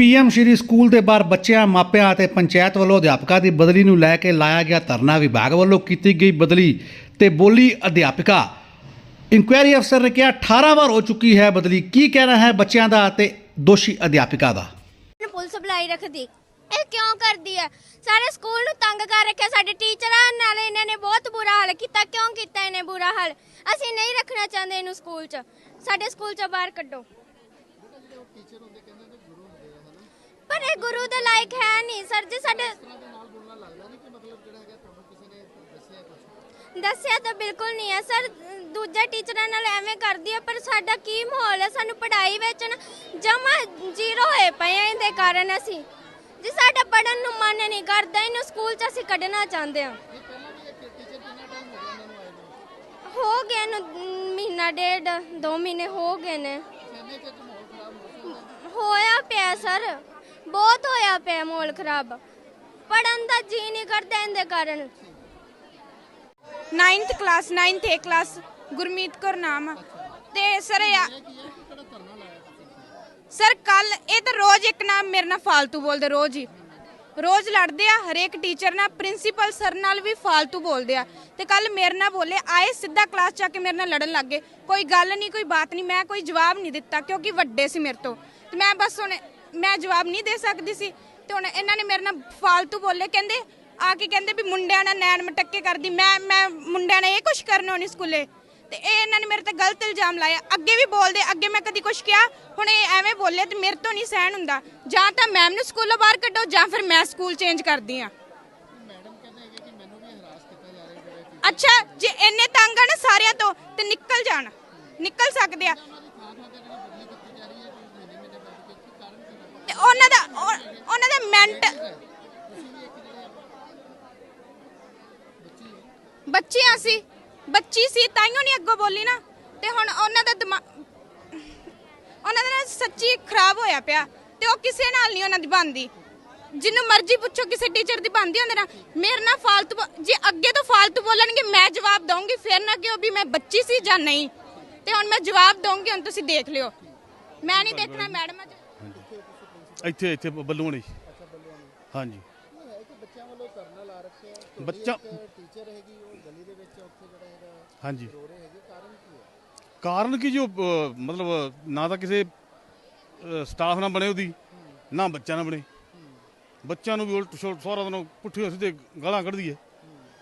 PM ਸ਼੍ਰੀ school ਦੇ ਬਾਹਰ ਬੱਚਿਆਂ, ਮਾਪਿਆਂ ਅਤੇ ਪੰਚਾਇਤ ਵੱਲੋਂ ਅਧਿਆਪਕਾਂ ਦੀ ਬਦਲੀ ਨੂੰ ਲੈ ਕੇ ਲਾਇਆ ਗਿਆ ਧਰਨਾ ਵਿਭਾਗ ਵੱਲੋਂ ਕੀਤੀ ਗਈ ਬਦਲੀ ਤੇ ਬੋਲੀ ਅਧਿਆਪਕਾ। ਇਨਕੁਆਇਰੀ ਅਫਸਰ ਨੇ ਕਿਹਾ 18 ਵਾਰ ਹੋ ਚੁੱਕੀ ਹੈ ਬਦਲੀ। ਕੀ ਕਹਿਣਾ ਹੈ ਬੱਚਿਆਂ ਦਾ ਅਤੇ ਦੋਸ਼ੀ ਅਧਿਆਪਕਾ ਦਾ? ਪੁਲਿਸ ਬੁਲਾਈ ਰੱਖਦੀ। ਇਹ ਕਿਉਂ ਕਰਦੀ ਹੈ? ਸਾਰੇ ਸਕੂਲ ਨੂੰ ਤੰਗ ਕਰ ਰੱਖਿਆ। ਸਾਡੇ ਟੀਚਰਾਂ ਨਾਲ ਇਹਨਾਂ ਨੇ ਬਹੁਤ ਬੁਰਾ ਹਾਲ ਕੀਤਾ। ਕਿਉਂ ਕੀਤਾ ਇਹਨੇ ਬੁਰਾ ਹਾਲ? ਅਸੀਂ ਨਹੀਂ ਰੱਖਣਾ ਚਾਹੁੰਦੇ ਇਹਨੂੰ ਸਕੂਲ 'ਚ। ਸਾਡੇ ਸਕੂਲ 'ਚੋਂ ਬਾਹਰ ਕੱਢੋ। ਪਰ ਇਹ ਗੁਰੂ ਦੇ ਲਾਇਕ ਹੈ ਨਹੀਂ। ਸਰ ਜੀ, ਸਾਡੇ ਦੱਸਿਆ ਤਾਂ ਬਿਲਕੁਲ ਨਹੀਂ ਹੈ। ਸਰ, ਦੂਜੇ ਟੀਚਰਾਂ ਨਾਲ ਐਵੇਂ ਕਰਦੀ ਹੈ, ਪਰ ਸਾਡਾ ਕੀ ਮਾਹੌਲ ਹੈ? ਸਾਨੂੰ ਪੜ੍ਹਾਈ ਵਿੱਚ ਨਾ ਜਮਾ ਜ਼ੀਰੋ ਹੋਏ ਪਏ ਆ ਇਹਦੇ ਕਾਰਨ ਅਸੀਂ। ਜੀ, ਸਾਡਾ ਪੜਨ ਨੂੰ ਮਨ ਨਹੀਂ ਕਰਦਾ, ਇਹਨੂੰ ਸਕੂਲ 'ਚ ਅਸੀਂ ਕੱਢਣਾ ਚਾਹੁੰਦੇ ਹਾਂ। ਹੋ ਗਏ ਨੂੰ, ਮਹੀਨਾ ਡੇਢ, ਦੋ ਮਹੀਨੇ ਹੋ ਗਏ ਨੇ। ਹੋਇਆ ਪਿਆ, ਸਰ। ਬਹੁਤ ਹੋਇਆ ਪਿਆ ਮੋਲ ਖਰਾਬ। ਪੜਨ ਦਾ ਜੀ ਨਹੀਂ ਕਰਦਾ ਇਹਦੇ ਕਾਰਨ। 9th class 9th A class Gurmeet Kaur ਨਾਮ। ਤੇ ਸਰ ਸਰ, ਕੱਲ ਇਹ ਤਾਂ ਰੋਜ਼ ਇੱਕ ਨਾਮ ਮੇਰੇ ਨਾਲ ਫਾਲਤੂ ਬੋਲਦੇ, ਰੋਜ਼ ਹੀ। ਰੋਜ਼ ਲੜਦੇ ਆ, ਹਰੇਕ ਟੀਚਰ ਨਾਲ ਪ੍ਰਿੰਸੀਪਲ ਸਰ ਨਾਲ ਵੀ ਫਾਲਤੂ ਬੋਲਦੇ ਆ। ਤੇ ਕੱਲ ਮੇਰੇ ਨਾਲ ਬੋਲੇ, ਆਏ ਸਿੱਧਾ ਕਲਾਸ ਚ ਆ ਕੇ ਮੇਰੇ ਨਾਲ ਲੜਨ ਲੱਗ ਗਏ। ਕੋਈ ਗੱਲ ਨਹੀਂ, ਕੋਈ ਬਾਤ ਨਹੀਂ, ਮੈਂ ਕੋਈ ਜਵਾਬ ਨਹੀਂ ਦਿੱਤਾ, ਕਿਉਂਕਿ ਵੱਡੇ ਸੀ ਮੇਰੇ ਤੋਂ। ਤੇ ਮੈਂ ਬਸ ਹੁਣ ਮੈਂ ਜਵਾਬ ਨਹੀਂ ਦੇ ਸਕਦੀ ਸੀ ਤੇ ਹੁਣ ਇਹਨਾਂ ਨੇ ਮੇਰੇ ਨਾਲ ਫालतू ਬੋਲੇ। ਕਹਿੰਦੇ ਆ ਕੇ ਕਹਿੰਦੇ ਵੀ ਮੁੰਡਿਆਂ ਨਾਲ ਨੈਣ ਮਟੱਕੇ ਕਰਦੀ। ਮੈਂ ਮੈਂ ਮੁੰਡਿਆਂ ਨਾਲ ਇਹ ਕੁਝ ਕਰਨਾ ਨਹੀਂ ਸਕੂਲੇ। ਤੇ ਇਹ ਇਹਨਾਂ ਨੇ ਮੇਰੇ ਤੇ ਗਲਤ ਇਲਜ਼ਾਮ ਲਾਇਆ। ਅੱਗੇ ਵੀ ਬੋਲਦੇ ਅੱਗੇ ਮੈਂ ਕਦੀ ਕੁਝ ਕਿਹਾ। ਹੁਣ ਇਹ ਐਵੇਂ ਬੋਲੇ ਤੇ ਮੇਰੇ ਤੋਂ ਨਹੀਂ ਸਹਿਣ ਹੁੰਦਾ। ਜਾਂ ਤਾਂ ਮੈਮ ਨੂੰ ਸਕੂਲੋਂ ਬਾਹਰ ਕੱਢੋ ਜਾਂ ਫਿਰ ਮੈਂ ਸਕੂਲ ਚੇਂਜ ਕਰਦੀ ਆ ਅੱਛਾ ਜੇ ਇੰਨੇ ਤੰਗ ਆ ਨਾ ਸਾਰਿਆਂ ਤੋਂ ਤੇ ਨਿਕਲ ਜਾਣ। ਨਿਕਲ ਸਕਦੇ ਆ। ਤੇ ਉਹਨਾਂ ਦਾ ਉਹਨਾਂ ਦਾ ਮੈਂਟ। ਬੱਚੇ ਸੀ। ਬੱਚੀ ਸੀ, ਤਾਈਓ ਨਹੀਂ ਅੱਗੋਂ ਬੋਲੀ ਨਾ। ਤੇ ਹੁਣ ਉਹਨਾਂ ਦਾ ਦਿਮਾਗ ਉਹਨਾਂ ਦਾ ਸੱਚੀ ਖਰਾਬ ਹੋਇਆ ਪਿਆ। ਤੇ ਉਹ ਕਿਸੇ ਨਾਲ ਨਹੀਂ ਉਹਨਾਂ ਦੀ ਬੰਦੀ ਜਿੰਨੂੰ ਮਰਜ਼ੀ ਪੁੱਛੋ, ਕਿਸੇ ਟੀਚਰ ਦੀ ਬੰਦੀ ਹੁੰਦੇ ਨਾ। ਮੇਰੇ ਨਾਲ ਫਾਲਤੂ ਜੇ ਅੱਗੇ ਤੋਂ ਫਾਲਤੂ ਬੋਲਣਗੇ, ਮੈਂ ਜਵਾਬ ਦਵਾਂਗੀ ਫਿਰ ਨਾ ਕਿ ਉਹ ਵੀ ਮੈਂ ਬੱਚੀ ਸੀ ਜਾਂ ਨਹੀਂ। ਤੇ ਹੁਣ ਮੈਂ ਜਵਾਬ ਦਵਾਂਗੀ ਹੁਣ ਤੁਸੀਂ ਦੇਖ ਲਿਓ। ਮੈਂ ਨਹੀਂ ਦੇਖਣਾ, ਮੈਡਮ ਆ ਇੱਥੇ ਇੱਥੇ ਬੱਲੂ ਹੋਣੀ ਹਾਂਜੀ। ਬੱਚਾ ਹਾਂਜੀ। ਕਾਰਨ ਕੀ ਜੋ ਮਤਲਬ ਨਾ ਤਾਂ ਕਿਸੇ ਸਟਾਫ ਨਾਲ ਬਣੇ ਉਹਦੀ ਨਾ ਬੱਚਾ ਨਾਲ ਬਣੇ। ਬੱਚਿਆਂ ਨੂੰ ਵੀ ਉਲਟ ਛੋਟ ਸਾਰਾ ਦਿਨ ਪੁੱਠੇ ਸਿੱਧੇ ਗਾਲਾਂ ਕੱਢਦੀ ਹੈ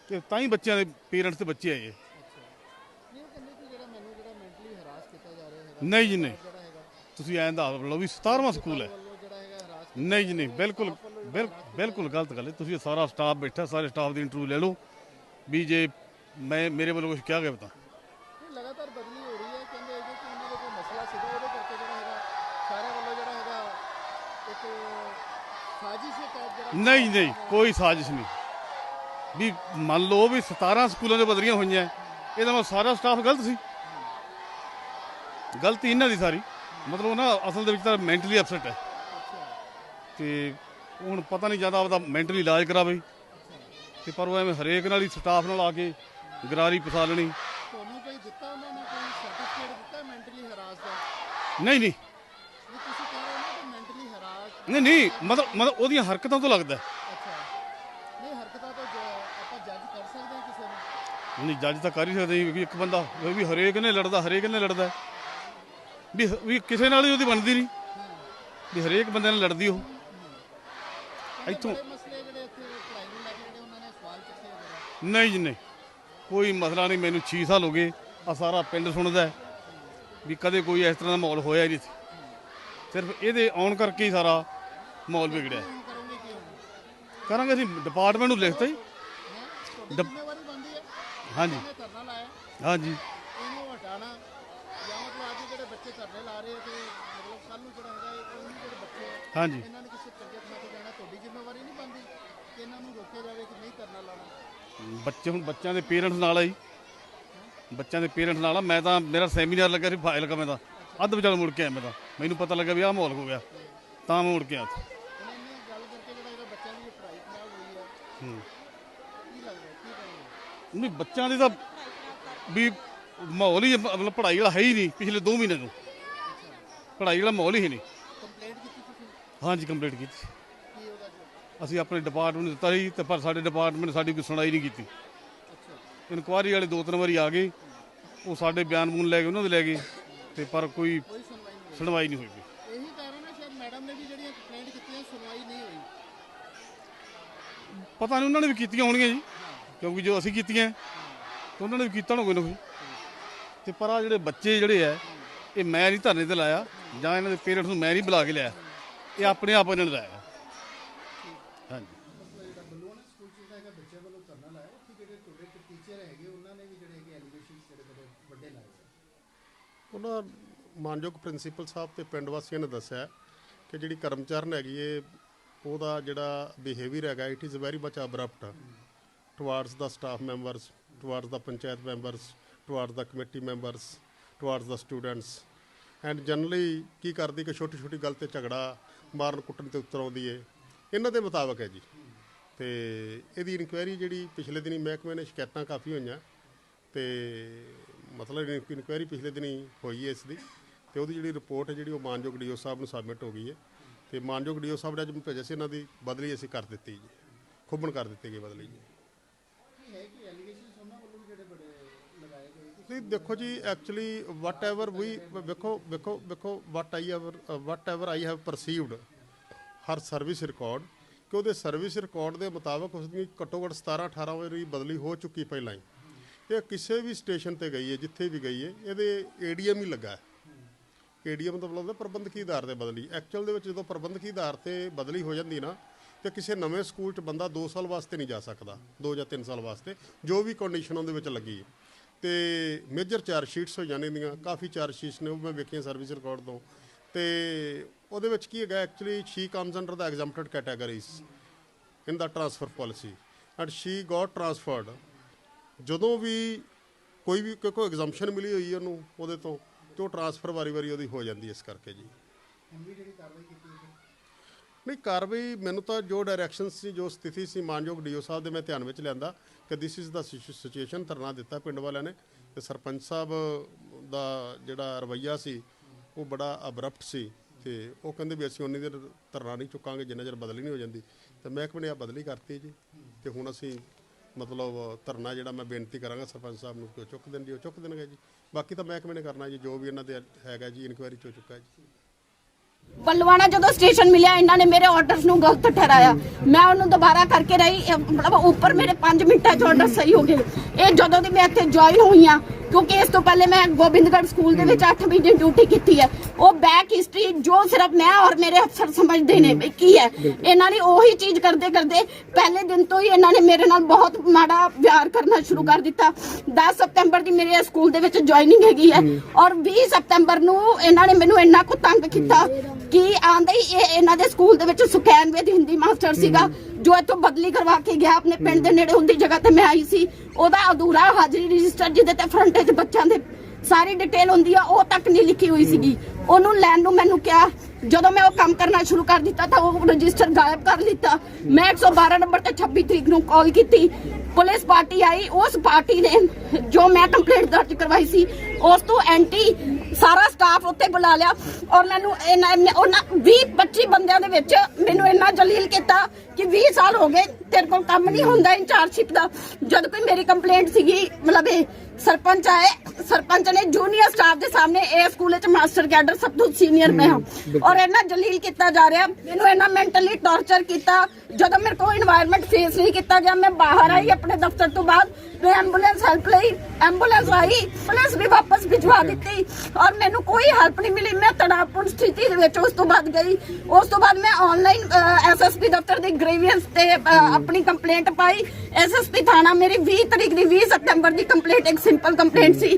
ਤੇ ਤਾਂ ਹੀ ਬੱਚਿਆਂ ਦੇ ਪੇਰੈਂਟਸ ਤੇ ਬੱਚੇ ਆਏ ਨਹੀਂ ਜੀ ਨਹੀਂ ਤੁਸੀਂ ਐਂ ਦੱਸ ਲਓ ਵੀ 17ਵਾਂ ਸਕੂਲ ਹੈ। ਨਹੀਂ ਜੀ ਨਹੀਂ ਬਿਲਕੁਲ ਬਿਲ- ਬਿਲਕੁਲ ਗਲਤ ਗੱਲ ਹੈ। ਤੁਸੀਂ ਇਹ ਸਾਰਾ ਸਟਾਫ ਬੈਠਾ ਸਾਰੇ ਸਟਾਫ ਦੀ ਇੰਟਰਵਿਊ ਲੈ ਲਓ। ਵੀ ਜੇ ਮੈਂ ਮੇਰੇ ਵੱਲੋਂ ਕੁਝ ਕਿਹਾ ਗਿਆ ਤਾਂ। ਲਗਾਤਾਰ ਬਦਲੀ ਹੋ ਰਹੀ ਹੈ ਕਹਿੰਦੇ ਹੈਗੇ ਕਿ ਉਹਨਾਂ ਦਾ ਕੋਈ ਮਸਲਾ ਸੀਗਾ ਉਹਦੇ ਕਰਕੇ ਜਿਹੜਾ ਹੈਗਾ ਸਾਰਿਆਂ ਵੱਲੋਂ ਜਿਹੜਾ ਹੈਗਾ ਇੱਕ ਸਾਜ਼ਿਸ਼ ਹੈ ਟਾਈਪ ਜਿਹੜਾ ਨਹੀਂ ਨਹੀਂ ਕੋਈ ਸਾਜ਼ਿਸ਼ ਨਹੀਂ। ਵੀ ਮੰਨ ਲਓ ਵੀ 17 ਸਕੂਲਾਂ ਦੇ ਬਦਲੀਆਂ ਹੋਈਆਂ ਇਹਦਾ ਮਤਲਬ ਸਾਰਾ ਸਟਾਫ ਗਲਤ ਸੀ। ਗਲਤੀ ਇਹਨਾਂ ਦੀ ਸਾਰੀ। ਮਤਲਬ ਨਾ ਅਸਲ ਦੇ ਵਿੱਚ ਤਾਂ ਮੈਂਟਲੀ ਅਪਸੈਟ ਹੈ। ਤੇ ਹੁਣ ਪਤਾ ਨਹੀਂ ਜ਼ਿਆਦਾ ਆਪਦਾ ਮੈਂਟਲੀ ਇਲਾਜ ਕਰਾਵੇ। ਤੇ ਪਰ ਉਹ ਐਵੇਂ ਹਰੇਕ ਨਾਲ ਹੀ ਸਟਾਫ ਨਾਲ ਆ ਕੇ ਗਰਾਰੀ ਫਸਾ ਲੈਣੀ। ਤੁਹਾਨੂੰ ਕੋਈ ਦਿੱਤਾ ਉਹਨਾਂ ਨੇ ਕੋਈ ਸਰਟੀਫਿਕੇਟ ਦਿੱਤਾ ਮੈਂਟਲੀ ਹਰਾਸ ਦਾ? ਨਹੀਂ ਨਹੀਂ। ਨਹੀਂ ਤੁਸੀਂ ਕਹਿ ਰਹੇ ਹੋ ਨਾ ਕਿ ਮੈਂਟਲੀ ਹਰਾਸ ਨਹੀਂ ਨਹੀਂ ਮਤਲਬ ਮਤਲਬ ਉਹਦੀਆਂ ਹਰਕਤਾਂ ਤੋਂ ਲੱਗਦਾ। ਅੱਛਾ। ਨਹੀਂ ਹਰਕਤਾਂ ਤੋਂ ਜ- ਆਪਾਂ ਜੱਜ ਕਰ ਸਕਦੇ ਹਾਂ ਕਿਸੇ ਨੂੰ? ਨਹੀਂ ਜੱਜ ਤਾਂ ਕਰ ਹੀ ਸਕਦੇ ਵੀ ਇੱਕ ਬੰਦਾ ਉਹ ਵੀ ਹਰੇਕ ਨੇ ਲੜਦਾ ਹਰੇਕ ਨੇ ਲੜਦਾ। ਵੀ ਵੀ ਕਿਸੇ ਨਾਲ ਹੀ ਉਹਦੀ ਬਣਦੀ ਨਹੀਂ। ਵੀ ਹਰੇਕ ਬੰਦੇ ਨਾਲ ਲੜਦੀ ਉਹ। ਇੱਥੋਂ ਬੜੇ ਮਸਲੇ ਜਿਹੜੇ ਇੱਥੇ ਪੜ੍ਹਾਈ ਨੂੰ ਲੈ ਕੇ ਜਿਹੜੇ ਉਹਨਾਂ ਨੇ ਸਵਾਲ ਚੁੱਕੇ ਵਗੈਰਾ ਨਹੀਂ ਜੀ ਨਹੀਂ। ਕੋਈ ਮਸਲਾ ਨਹੀਂ ਮੈਨੂੰ 6 ਸਾਲ ਹੋ ਗਏ ਆ ਸਾਰਾ ਪਿੰਡ ਸੁਣਦਾ ਹੈ ਵੀ ਕਦੇ ਕੋਈ ਇਸ ਤਰ੍ਹਾਂ ਦਾ ਮਾਹੌਲ ਹੋਇਆ ਹੀ ਨਹੀਂ ਸੀ। ਸਿਰਫ ਇਹਦੇ ਆਉਣ ਕਰਕੇ ਹੀ ਸਾਰਾ ਮਾਹੌਲ ਵਿਗੜਿਆ। ਹੁਣ ਕਰੋਗੇ ਕੀ ਹੁਣ? ਕਰਾਂਗੇ ਅਸੀਂ ਡਿਪਾਰਟਮੈਂਟ ਨੂੰ ਲਿਖਤਾ ਜੀ। ਡਿਪ- ਜ਼ਿੰਮੇਵਾਰੀ ਬਣਦੀ ਹੈ। ਹਾਂਜੀ। ਇਹਨੇ ਧਰਨਾ ਲਾਇਆ। ਹਾਂਜੀ। ਇਹਨੂੰ ਹਟਾਣਾ ਜਾਂ ਮਤਲਬ ਅੱਜ ਜਿਹੜੇ ਬੱਚੇ ਧਰਨੇ ਲਾ ਰਹੇ ਆ ਤੇ ਮਤਲਬ ਕੱਲ ਨੂੰ ਜਿਹੜਾ ਹੈਗਾ ਇਹ ਉਹਨੂੰ ਜਿਹੜੇ ਬੱਚੇ ਆ ਹਾਂਜੀ। ਇਹਨਾਂ ਨੇ ਕਿਸੇ ਚੰਗੇ ਥਾਂ ਤੇ ਜਾਣਾ ਤੁਹਾਡੀ ਜ਼ਿੰਮੇਵਾਰੀ ਨਹੀਂ ਬਣਦੀ ਕਿ ਇਹਨਾਂ ਨੂੰ ਰੋਕਿਆ ਜਾਵੇ ਕਿ ਨਹੀਂ ਧਰਨਾ ਲਾਉਣਾ। ਬੱਚੇ ਹੁਣ ਬੱਚਿਆਂ ਦੇ ਪੇਰੈਂਟਸ ਨਾਲ ਆ ਜੀ। ਬੱਚਿਆਂ ਦੇ ਪੇਰੈਂਟਸ ਨਾਲ ਆ ਮੈਂ ਤਾਂ ਮੇਰਾ ਸੈਮੀਨਾਰ ਲੱਗਾ ਸੀ ਫਾਈਲ ਕਮੇ ਦਾ। ਅੱਧ ਵਿਚਾਲ ਮੁੜ ਕੇ ਆਇਆ ਮੈਂ ਤਾਂ। ਮੈਨੂੰ ਪਤਾ ਲੱਗਾ ਵੀ ਆਹ ਮਾਹੌਲ ਹੋ ਗਿਆ। ਤਾਂ ਮੈਂ ਮੁੜ ਕੇ ਆਇਆ ਹੈ। ਕਹੋਗੇ ਨਹੀਂ ਬੱਚਿਆਂ ਦੀ ਤਾਂ ਵੀ ਮਾਹੌਲ ਹੀ ਮਤਲਬ ਪੜ੍ਹਾਈ ਵਾਲਾ ਹੈ ਹੀ ਨਹੀਂ ਪਿਛਲੇ 2 ਮਹੀਨੇ ਤੋਂ। ਪੜ੍ਹਾਈ ਵਾਲਾ ਮਾਹੌਲ ਹੀ ਨਹੀਂ। ਕੰਪਲੇਂਟ ਕੀਤੀ ਤੁਸੀਂ? ਹਾਂਜੀ ਕੰਪਲੀਟ ਕੀਤੀ ਕੀ ਉਹਦਾ ਅਸੀਂ ਆਪਣੇ ਡਿਪਾਰਟਮੈਂਟ ਨੂੰ ਦਿੱਤਾ ਸੀ ਤੇ ਪਰ ਸਾਡੇ ਡਿਪਾਰਟਮੈਂਟ ਨੇ ਸਾਡੀ ਕੋਈ ਸੁਣਾਈ ਨਹੀਂ ਕੀਤੀ। ਇਨਕੁਆਰੀ ਵਾਲੇ ਦੋ ਤਿੰਨ ਵਾਰੀ ਆ ਗਏ। ਉਹ ਸਾਡੇ ਬਿਆਨ ਬੂਨ ਲੈ ਕੇ ਉਹਨਾਂ ਦੇ ਲੈ ਗਏ ਤੇ ਪਰ ਕੋਈ ਕੋਈ ਸੁਣਵਾਈ ਨਹੀਂ ਸੁਣਵਾਈ ਨਹੀਂ ਹੋਈ ਹੋਈ ਇਹੀ ਕਾਰਨ ਹੈ ਸ਼ਾਇਦ ਮੈਡਮ ਨੇ ਵੀ ਜਿਹੜੀਆਂ ਕੰਪਲੇਂਟ ਕੀਤੀਆਂ ਸੁਣਵਾਈ ਨਹੀਂ ਹੋਈ। ਪਤਾ ਨਹੀਂ ਉਹਨਾਂ ਨੇ ਵੀ ਕੀਤੀਆਂ ਹੋਣਗੀਆਂ ਜੀ ਕਿਉਂਕਿ ਜੋ ਅਸੀਂ ਕੀਤੀਆਂ ਤਾਂ ਉਹਨਾਂ ਨੇ ਵੀ ਕੀਤਾ ਹੋਣਾ ਕੋਈ ਨਾ ਕੋਈ। ਤੇ ਪਰ ਆ ਜਿਹੜੇ ਬੱਚੇ ਜਿਹੜੇ ਆ, ਇਹ ਮੈਂ ਨਹੀਂ ਧਰਨੇ ਤੇ ਲਾਇਆ, ਜਾਂ ਇਹਨਾਂ ਦੇ ਪੇਰੈਂਟਸ ਨੂੰ ਮੈਂ ਨਹੀਂ ਬੁਲਾ ਕੇ ਲਿਆ ਇਹ ਆਪਣੇ ਆਪ ਇਹਨਾਂ ਨੇ ਲਾਇਆ। ਹਾਂਜੀ। ਉਹਨਾਂ ਉਹਨਾਂ ਮਾਨਯੋਗ ਪ੍ਰਿੰਸੀਪਲ ਸਾਹਿਬ ਤੇ ਪਿੰਡ ਵਾਸੀਆਂ ਨੇ ਦੱਸਿਆ ਕਿ ਜਿਹੜੀ ਕਰਮਚਾਰਨ ਹੈਗੀ ਏ, ਉਹਦਾ ਜਿਹੜਾ ਬਿਹੇਵੀਅਰ ਹੈਗਾ it is very much abrupt towards the staff members towards the panchayat members towards the committee members towards the students and generally ਕੀ ਕਰਦੀ ਕਿ ਛੋਟੀ ਛੋਟੀ ਗੱਲ ਤੇ ਝਗੜਾ ਮਾਰਨ ਕੁੱਟਣ ਤੇ ਉਤਰ ਆਉਂਦੀ ਏ। ਇਹਨਾਂ ਦੇ ਮੁਤਾਬਕ ਹੈ ਜੀ। ਤੇ ਇਹਦੀ ਇਨਕੁਆਇਰੀ ਜਿਹੜੀ ਪਿਛਲੇ ਦਿਨੀ ਮਹਿਕਮੇ ਨੇ ਸ਼ਿਕਾਇਤਾਂ ਕਾਫੀ ਹੋਈਆਂ। ਤੇ ਮਤਲਬ ਇਨਕੁਆਇਰੀ ਪਿਛਲੇ ਦਿਨੀ ਹੋਈ ਹੈ ਇਸ ਦੀ ਤੇ ਉਹਦੀ ਜਿਹੜੀ ਰਿਪੋਰਟ ਹੈ ਜਿਹੜੀ ਉਹ ਮਾਨਯੋਗ ਡੀਓ ਸਾਹਿਬ ਨੂੰ ਸਬਮਿਟ ਹੋ ਗਈ ਹੈ ਤੇ ਮਾਨਯੋਗ ਡੀਓ ਸਾਹਿਬ ਨੇ ਅੱਜ ਮੈਨੂੰ ਭੇਜਿਆ ਸੀ, ਇਹਨਾਂ ਦੀ ਬਦਲੀ ਅਸੀਂ ਕਰ ਦਿੱਤੀ ਜੀ। ਖੁੱਬਣ ਕਰ ਦਿੱਤੀ ਗਈ ਬਦਲੀ ਜੀ ਕੀ ਹੈ ਕਿ ਐਲੀਗੇਸ਼ਨਸ ਉਹਨਾਂ ਵੱਲੋਂ ਵੀ ਜਿਹੜੇ ਬੜੇ ਲਗਾਏ ਦੇਖੋ ਜੀ ਐਕਚੁਅਲੀ ਵਟ ਐਵਰ ਵੀ ਵੇਖੋ ਵੇਖੋ ਵੇਖੋ what I ever whatever I have perceived her service record ਕਿ ਉਹਦੇ ਸਰਵਿਸ ਰਿਕਾਰਡ ਦੇ ਮੁਤਾਬਕ ਉਸ ਦੀ ਘੱਟੋ ਘੱਟ 17 18 ਵਾਰੀ ਬਦਲੀ ਹੋ ਚੁੱਕੀ ਪਹਿਲਾਂ ਹੀ ਇਹ ਕਿਸੇ ਵੀ ਸਟੇਸ਼ਨ ਤੇ ਗਈ ਹੈ, ਜਿੱਥੇ ਵੀ ਗਈ ਹੈ, ਇਹਦੇ ਏਡੀਐਮ ਹੀ ਲੱਗਾ ਹੈ। ਏਡੀਐਮ ਦਾ ਮਤਲਬ ਪ੍ਰਬੰਧਕੀ ਆਧਾਰ ਤੇ ਬਦਲੀ। ਐਕਚੁਅਲ ਦੇ ਵਿੱਚ ਜਦੋਂ ਪ੍ਰਬੰਧਕੀ ਆਧਾਰ ਤੇ ਬਦਲੀ ਹੋ ਜਾਂਦੀ ਨਾ, ਤੇ ਕਿਸੇ ਨਵੇਂ ਸਕੂਲ 'ਚ ਬੰਦਾ 2 ਸਾਲ ਵਾਸਤੇ ਨਹੀਂ ਜਾ ਸਕਦਾ 2 ਜਾਂ 3 ਸਾਲ ਵਾਸਤੇ, ਜੋ ਵੀ ਕੰਡੀਸ਼ਨ ਉਹਦੇ ਵਿੱਚ ਲੱਗੀ ਹੈ। ਤੇ ਮੇਜਰ ਚਾਰਜ ਸ਼ੀਟਸ ਹੋ ਜਾਂਦੀਆਂ ਦੀਆਂ, ਕਾਫੀ ਚਾਰਜ ਸ਼ੀਟਸ ਨੇ, ਉਹ ਮੈਂ ਵੇਖੀਆਂ ਸਰਵਿਸ ਰਿਕਾਰਡ ਤੋਂ। ਤੇ ਉਹਦੇ ਵਿੱਚ ਕੀ ਹੈਗਾ actually she comes under the exempted categories in the transfer policy and she got transferred ਜਦੋਂ ਵੀ ਕੋਈ ਵੀ, ਕੋਈ ਐਗਜ਼ੈਂਪਸ਼ਨ ਮਿਲੀ ਹੋਈ ਉਹਨੂੰ, ਉਹਦੇ ਤੋਂ, ਤੇ ਉਹ ਟ੍ਰਾਂਸਫਰ ਵਾਰੀ-ਵਾਰੀ ਉਹਦੀ ਹੋ ਜਾਂਦੀ ਹੈ ਇਸ ਕਰਕੇ ਜੀ। ਹੁਣ ਜਿਹੜੀ ਕਾਰਵਾਈ ਕੀਤੀ ਨਹੀਂ, ਕਾਰਵਾਈ ਮੈਨੂੰ ਤਾਂ ਜੋ ਡਾਇਰੈਕਸ਼ਨ ਸੀ, ਜੋ ਸਥਿਤੀ ਸੀ, ਮਾਨਯੋਗ ਡੀਓ ਸਾਹਿਬ ਦੇ ਮੈਂ ਧਿਆਨ ਵਿੱਚ ਲਿਆਂਦਾ ਕਿ ਦਿਸ ਇਜ਼ ਦਾ ਸਿਚੁਏਸ਼ਨ ਧਰਨਾ ਦਿੱਤਾ ਪਿੰਡ ਵਾਲਿਆਂ ਨੇ ਤੇ ਸਰਪੰਚ ਸਾਹਿਬ ਦਾ ਜਿਹੜਾ ਰਵਈਆ ਸੀ, ਉਹ ਬੜਾ ਅਬਰਪਟ ਸੀ ਤੇ ਉਹ ਕਹਿੰਦੇ ਵੀ ਅਸੀਂ ਉਨੀ ਦੇਰ ਧਰਨਾ ਨਹੀਂ ਚੁੱਕਾਂਗੇ, ਜਿੰਨਾ ਚਿਰ ਬਦਲੀ ਨਹੀਂ ਹੋ ਜਾਂਦੀ। ਤੇ ਮਹਿਕਮੇ ਨੇ ਆ ਬਦਲੀ ਕਰਤੀ ਜੀ ਤੇ ਹੁਣ ਅਸੀਂ ਮਤਲਬ ਧਰਨਾ ਜਿਹੜਾ ਮੈਂ ਬੇਨਤੀ ਕਰਾਂਗਾ ਸਰਪੰਚ ਸਾਹਿਬ ਨੂੰ ਕਿ ਉਹ ਚੁੱਕ ਦੇਣ ਜੀ ਉਹ ਚੁੱਕ ਦੇਣਗੇ ਜੀ। ਬਾਕੀ ਤਾਂ ਮਹਿਕਮੇ ਨੇ ਕਰਨਾ ਜੀ, ਜੋ ਵੀ ਇਹਨਾਂ ਦੇ ਹੈਗਾ ਜੀ ਇਨਕੁਆਇਰੀ ਚ ਚੁੱਕਾ ਜੀ। ਪਲਵਾਣਾ ਜਦੋਂ ਸਟੇਸ਼ਨ ਮਿਲਿਆ, ਇਹਨਾਂ ਨੇ ਮੇਰੇ ਆਰਡਰਸ ਨੂੰ ਗਲਤ ਠਹਿਰਾਇਆ। ਮੈਂ ਉਹਨੂੰ ਦੁਬਾਰਾ ਕਰਕੇ ਰਹੀ ਮਤਲਬ ਉੱਪਰ ਮੇਰੇ 5 ਮਿੰਟਾਂ 'ਚ ਆਰਡਰ ਸਹੀ ਹੋ ਗਏ। ਇਹ ਜਦੋਂ ਦੀ ਮੈਂ ਇੱਥੇ ਜੁਆਇਨ ਹੋਈ ਆ ਕਿਉਂਕਿ ਇਸ ਤੋਂ ਪਹਿਲੇ ਮੈਂ ਗੋਬਿੰਦਗੜ੍ਹ ਸਕੂਲ ਦੇ ਵਿੱਚ 8 ਮਹੀਨੇ ਡਿਊਟੀ ਕੀਤੀ ਹੈ। ਉਹ ਬੈਕ ਹਿਸਟਰੀ ਜੋ ਸਿਰਫ ਮੈਂ ਔਰ ਮੇਰੇ ਅਫਸਰ ਸਮਝਦੇ ਨੇ ਵੀ ਕੀ ਹੈ। ਇਹਨਾਂ ਨੇ ਉਹੀ ਚੀਜ਼ ਕਰਦੇ ਕਰਦੇ ਪਹਿਲੇ ਦਿਨ ਤੋਂ ਹੀ ਇਹਨਾਂ ਨੇ ਮੇਰੇ ਨਾਲ ਬਹੁਤ ਮਾੜਾ ਵਿਹਾਰ ਕਰਨਾ ਸ਼ੁਰੂ ਕਰ ਦਿੱਤਾ। 10 ਸਤੰਬਰ ਦੀ ਮੇਰੇ ਸਕੂਲ ਦੇ ਵਿੱਚ ਜੁਆਇਨਿੰਗ ਹੈਗੀ ਹੈ ਔਰ 20 ਸਤੰਬਰ ਨੂੰ ਇਹਨਾਂ ਨੇ ਮੈਨੂੰ ਇੰਨਾ ਕੁ ਤੰਗ ਕੀਤਾ ਕਿ ਆਂਦੇ ਹੀ ਇਹ ਇਹਨਾਂ ਦੇ ਸਕੂਲ ਦੇ ਵਿੱਚ ਸੁਖੈਨਵੇ ਦੀ ਹਿੰਦੀ ਮਾਸਟਰ ਸੀਗਾ। ਜੋ ਇੱਥੋਂ ਬਦਲੀ ਕਰਵਾ ਕੇ ਗਿਆ ਆਪਣੇ ਪਿੰਡ ਦੇ ਨੇੜੇ ਹੁੰਦੀ ਜਗ੍ਹਾ ਤੇ ਮੈਂ ਆਈ ਸੀ ਉਹਦਾ ਅਧੂਰਾ ਹਾਜ਼ਰੀ ਰਜਿਸਟਰ ਜਿਹਦੇ ਤੇ ਫਰੰਟੇਜ ਬੱਚਿਆਂ ਦੇ ਸਾਰੀ ਡਿਟੇਲ ਹੁੰਦੀ ਆ ਉਹ ਤੱਕ ਨਹੀਂ ਲਿਖੀ ਹੋਈ ਸੀਗੀ। ਉਹਨੂੰ ਲੈਣ ਨੂੰ ਮੈਨੂੰ ਕਿਹਾ ਜਦੋਂ ਮੈਂ ਉਹ ਕੰਮ ਕਰਨਾ ਸ਼ੁਰੂ ਕਰ ਦਿੱਤਾ ਤਾਂ ਉਹ ਰਜਿਸਟਰ ਗਾਇਬ ਕਰ ਲਿੱਤਾ। ਮੈਂ 112 ਨੰਬਰ ਤੇ 26 ਤਰੀਕ ਨੂੰ ਕਾਲ ਕੀਤੀ। ਪੁਲਿਸ ਪਾਰਟੀ ਆਈ ਉਸ ਪਾਰਟੀ ਨੇ ਜੋ ਮੈਂ ਕੰਪਲੇਂਟ ਦਰਜ ਕਰਵਾਈ ਸੀ ਉਸ ਤੋਂ ਐਂਟੀ ਸਾਰਾ ਸਟਾਫ ਉੱਤੇ ਬੁਲਾ ਲਿਆ ਔਰ ਮੈਨੂੰ ਇਹਨਾਂ ਨੇ- ਉਹਨਾਂ 20 25 ਬੰਦਿਆਂ ਦੇ ਵਿੱਚ ਮੈਨੂੰ ਇੰਨਾ ਜਲੀਲ ਕੀਤਾ ਕਿ 20 ਸਾਲ ਹੋ ਗਏ ਤੇਰੇ ਕੋਲ ਕੰਮ ਨਹੀਂ ਹੁੰਦਾ ਇੰਚਾਰਜਸ਼ਿਪ ਦਾ। ਜਦ ਕੋਈ ਮੇਰੀ ਕੰਪਲੇਂਟ ਸੀਗੀ, ਮਤਲਬ ਇਹ ਸਰਪੰਚ ਆਏ ਸਰਪੰਚ ਨੇ ਜੂਨੀਅਰ ਸਟਾਫ ਦੇ ਸਾਹਮਣੇ ਇਹ ਸਕੂਲ ਵਿੱਚ ਮਾਸਟਰ ਕੈਡਰ ਸਭ ਤੋਂ ਸੀਨੀਅਰ ਮੈਂ ਹਾਂ। ਔਰ ਇਹਨਾਂ ਜਲੀਲ ਕੀਤਾ ਜਾ ਰਿਹਾ ਮੈਨੂੰ ਇਹਨਾਂ ਮੈਂਟਲੀ ਟੌਰਚਰ ਕੀਤਾ ਜਦੋਂ ਮੇਰੇ ਕੋਲ এনवायरमेंट ਫੇਸ ਨਹੀਂ ਕੀਤਾ ਗਿਆ ਮੈਂ ਬਾਹਰ ਆਈ ਆਪਣੇ ਦਫ਼ਤਰ ਤੋਂ ਬਾਅਦ ਮੈਂ ਐਂਬੂਲੈਂਸ ਹੈਲਪ ਲਈ ਐਂਬੂਲੈਂਸ ਆਈ ਪੁਲਿਸ ਵੀ ਵਾਪਸ ਭਿਜਵਾ ਦਿੱਤੀ ਔਰ ਮੈਨੂੰ ਕੋਈ ਹੈਲਪ ਨਹੀਂ ਮਿਲੀ ਮੈਂ ਤਣਾਅਪੂਰਨ ਸਥਿਤੀ ਦੇ ਵਿੱਚ ਉਸ ਤੋਂ ਬਾਅਦ ਗਈ। ਉਸ ਤੋਂ ਬਾਅਦ ਮੈਂ ਆਨਲਾਈਨ ਐਸਐਸਪੀ ਦਫ਼ਤਰ ਦੀ ਗ੍ਰੀਵੈਂਸ ਤੇ ਆਪਣੀ ਕੰਪਲੇਂਟ ਪਾਈ। ਐਸਐਸਪੀ ਥਾਣਾ ਮੇਰੀ 20 ਤਰੀਕ ਦੀ 20 ਸਤੰਬਰ ਦੀ ਕੰਪਲੇਂਟ ਸਿੰਪਲ ਕੰਪਲੇਂਟ ਸੀ।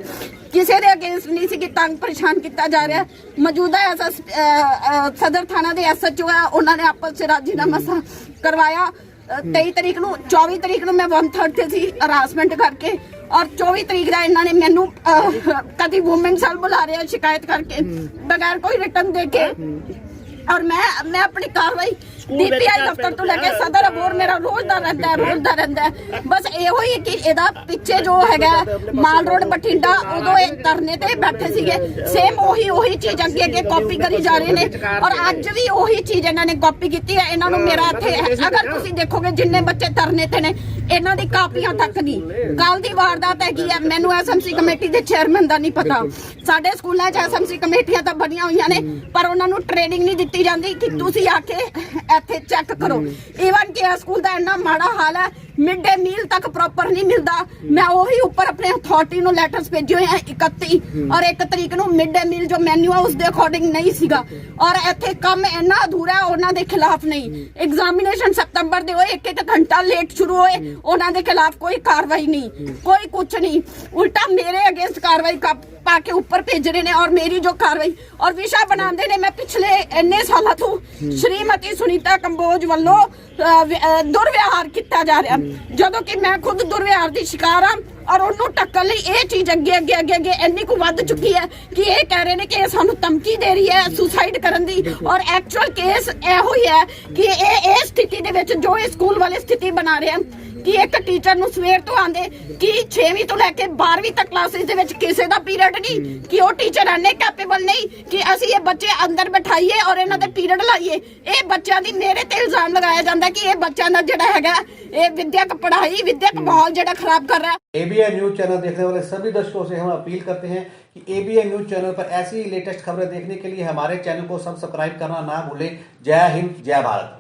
ਕਿਸੇ ਦੇ ਅਗੇਂਸਟ ਨਹੀਂ ਸੀ ਕਿ ਤੰਗ ਪਰੇਸ਼ਾਨ ਕੀਤਾ ਜਾ ਰਿਹਾ। ਮੌਜੂਦਾ ਐਸਐਸ ਸਦਰ ਥਾਣਾ ਦੇ ਐਸਐਚਓ ਆ ਉਹਨਾਂ ਨੇ ਆਪਸ ਚ ਰਾਜੀਨਾਮਾ ਕਰਵਾਇਆ। ਅ, 23 ਤਰੀਕ ਨੂੰ 24 ਤਰੀਕ ਨੂੰ ਮੈਂ 1/3 ਤੇ ਸੀ ਹਰਾਸਮੈਂਟ ਕਰਕੇ ਔਰ 24 ਤਰੀਕ ਦਾ ਇਹਨਾਂ ਨੇ ਮੈਨੂੰ ਕਦੀ ਔਮਨ ਸੈਲ ਬੁਲਾ ਰਿਹਾ ਸ਼ਿਕਾਇਤ ਕਰਕੇ। ਬਗੈਰ ਕੋਈ ਰਿਟਰਨ ਦੇ ਕੇ। ਔਰ ਮੈਂ ਮੈਂ ਆਪਣੀ ਕਾਰਵਾਈ ਡੀਪੀਆਈ ਦਫ਼ਤਰ ਤੋਂ ਲੈ ਕੇ ਸਦਰ ਅਬੋਰ ਮੇਰਾ ਰੋਜ਼ ਦਾ ਰਹਿੰਦਾ ਹੈ ਰੋਜ਼ ਦਾ ਰਹਿੰਦਾ ਹੈ। ਬਸ ਇਹੋ ਹੀ ਕਿ ਇਹਦਾ ਪਿੱਛੇ ਜੋ ਹੈਗਾ ਮਾਲ ਰੋਡ ਬਠਿੰਡਾ ਉਦੋਂ ਇਹ ਧਰਨੇ ਤੇ ਬੈਠੇ ਸੀਗੇ। ਸੇਮ ਉਹੀ ਉਹੀ ਚੀਜ਼ ਅੱਗੇ ਅੱਗੇ ਕਾਪੀ ਕਰੀ ਜਾ ਰਹੇ ਨੇ। ਔਰ ਅੱਜ ਵੀ ਉਹੀ ਚੀਜ਼ ਇਹਨਾਂ ਨੇ ਕਾਪੀ ਕੀਤੀ ਹੈ। ਇਹਨਾਂ ਨੂੰ ਮੇਰਾ ਇੱਥੇ ਅਗਰ ਤੁਸੀਂ ਦੇਖੋਗੇ ਜਿੰਨੇ ਬੱਚੇ ਧਰਨੇ ਤੇ ਨੇ ਇਹਨਾਂ ਦੀ ਕਾਪੀਆਂ ਤੱਕ ਨਹੀਂ। ਕੱਲ ਦੀ ਵਾਰਦਾਤ ਹੈਗੀ ਹੈ। ਮੈਨੂੰ ਐਸਐਮਸੀ ਕਮੇਟੀ ਦੇ ਚੇਅਰਮੈਨ ਦਾ ਨਹੀਂ ਪਤਾ। ਸਾਡੇ ਸਕੂਲਾਂ 'ਚ ਐਸਐਮਸੀ ਕਮੇਟੀਆਂ ਤਾਂ ਬਣੀਆਂ ਹੋਈਆਂ ਨੇ ਪਰ ਉਹਨਾਂ ਨੂੰ ਟ੍ਰੇਨਿੰਗ ਨਹੀਂ ਦਿੱਤੀ ਜਾਂਦੀ ਕਿ ਤੁਸੀਂ ਆ ਕੇ ਇੱਥੇ ਚੈੱਕ ਕਰੋ। ਈਵਨ ਕਿ ਇਹ ਸਕੂਲ ਦਾ ਇੰਨਾ ਮਾੜਾ ਹਾਲ ਹੈ ਮਿਡ ਡੇ ਮੀਲ ਤੱਕ ਪ੍ਰੋਪਰ ਨਹੀਂ ਮਿਲਦਾ। ਮੈਂ ਉਹੀ ਉੱਪਰ ਆਪਣੇ ਅਥਾਰਟੀ ਨੂੰ ਲੈਟਰਸ ਭੇਜੇ ਹੋਏ ਆ 31 ਔਰ 1 ਤਰੀਕ ਨੂੰ ਮਿਡ ਡੇ ਮੀਲ ਜੋ ਮੈਨੂ ਆ ਉਸ ਦੇ ਅਕੋਰਡਿੰਗ ਨਹੀਂ ਸੀਗਾ। ਔਰ ਇੱਥੇ ਕੰਮ ਇੰਨਾ ਅਧੂਰਾ ਹੈ ਉਹਨਾਂ ਦੇ ਖਿਲਾਫ ਨਹੀਂ। ਐਗਜ਼ਾਮੀਨੇਸ਼ਨ ਸਤੰਬਰ ਦੇ ਹੋਏ ਇੱਕ ਇੱਕ ਘੰਟਾ ਲੇਟ ਸ਼ੁਰੂ ਹੋਏ ਉਹਨਾਂ ਦੇ ਖਿਲਾਫ ਕੋਈ ਕਾਰਵਾਈ ਨਹੀਂ। ਕੋਈ ਕੁਝ ਨਹੀਂ। ਉਲਟਾ ਮੇਰੇ ਅਗੇਂਸਟ ਕਾਰਵਾਈ ਕਰ- ਪਾ ਕੇ ਉੱਪਰ ਭੇਜ ਰਹੇ ਨੇ ਔਰ ਮੇਰੀ ਜੋ ਕਾਰਵਾਈ ਔਰ ਵਿਸ਼ਾ ਬਣਾਉਂਦੇ ਨੇ। ਮੈਂ ਪਿਛਲੇ ਇੰਨੇ ਸਾਲਾਂ ਤੋਂ ਸ਼੍ਰੀਮਤੀ ਸੁਨੀਤਾ ਕੰਬੋਜ ਵੱਲੋਂ ਦੁਰਵਿਵਹਾਰ ਕੀਤਾ ਜਾ ਰਿਹਾ। ਜਦੋਂ ਕਿ ਮੈਂ ਖੁਦ ਦੁਰਵਿਹਾਰ ਦੀ ਸ਼ਿਕਾਰ ਹਾਂ ਔਰ ਉਹਨੂੰ ਟੱਕਣ ਲਈ ਇਹ ਚੀਜ਼ ਅੱਗੇ ਅੱਗੇ ਅੱਗੇ ਅੱਗੇ ਇੰਨੀ ਕੁ ਵੱਧ ਚੁੱਕੀ ਹੈ ਕਿ ਇਹ ਕਹਿ ਰਹੇ ਨੇ ਕਿ ਇਹ ਸਾਨੂੰ ਧਮਕੀ ਦੇ ਰਹੀ ਹੈ ਸੁਸਾਈਡ ਕਰਨ ਦੀ ਔਰ ਐਕਚੁਅਲ ਕੇਸ ਇਹੋ ਹੀ ਹੈ ਕਿ ਇਹ ਇਹ ਸਥਿਤੀ ਦੇ ਵਿੱਚ ਜੋ ਇਹ ਸਕੂਲ ਵਾਲੇ ਸਥਿਤੀ ਬਣਾ ਰਹੇ ਹਨ ਕਿ ਇੱਕ ਟੀਚਰ ਨੂੰ ਸਵੇਰ ਤੋਂ ਆਂਦੇ ਕਿ 6ਵੀਂ ਤੋਂ ਲੈ ਕੇ 12ਵੀਂ ਤੱਕ ਕਲਾਸਿਸ ਦੇ ਵਿੱਚ ਕਿਸੇ ਦਾ ਪੀਰੀਅਡ ਨਹੀਂ ਕਿ ਉਹ ਟੀਚਰ ਐਨੇ ਕੈਪੇਬਲ ਨਹੀਂ ਕਿ ਅਸੀਂ ਇਹ ਬੱਚੇ ਅੰਦਰ ਬਿਠਾਈਏ ਔਰ ਇਹਨਾਂ ਦੇ ਪੀਰੀਅਡ ਲਾਈਏ ਇਹ ਬੱਚਿਆਂ ਦੀ ਮੇਰੇ ਤੇ ਇਲਜ਼ਾਮ ਲਗਾਇਆ ਜਾਂਦਾ ਕਿ ਇਹ ਬੱਚਿਆਂ ਦਾ ਜਿਹੜਾ ਹੈਗਾ ਇਹ ਵਿਦਿਅਕ ਪੜ੍ਹਾਈ ਵਿਦਿਅਕ ਮਾਹੌਲ ਜਿਹੜਾ ਖਰਾਬ ਕਰ ਰਿਹਾ एबीएन न्यूज चैनल देखने वाले सभी दर्शकों से हम अपील करते हैं कि एबीएन न्यूज चैनल पर ऐसी ही लेटेस्ट खबरें देखने के लिए हमारे चैनल को सब्सक्राइब करना ना भूलें जय हिंद जय भारत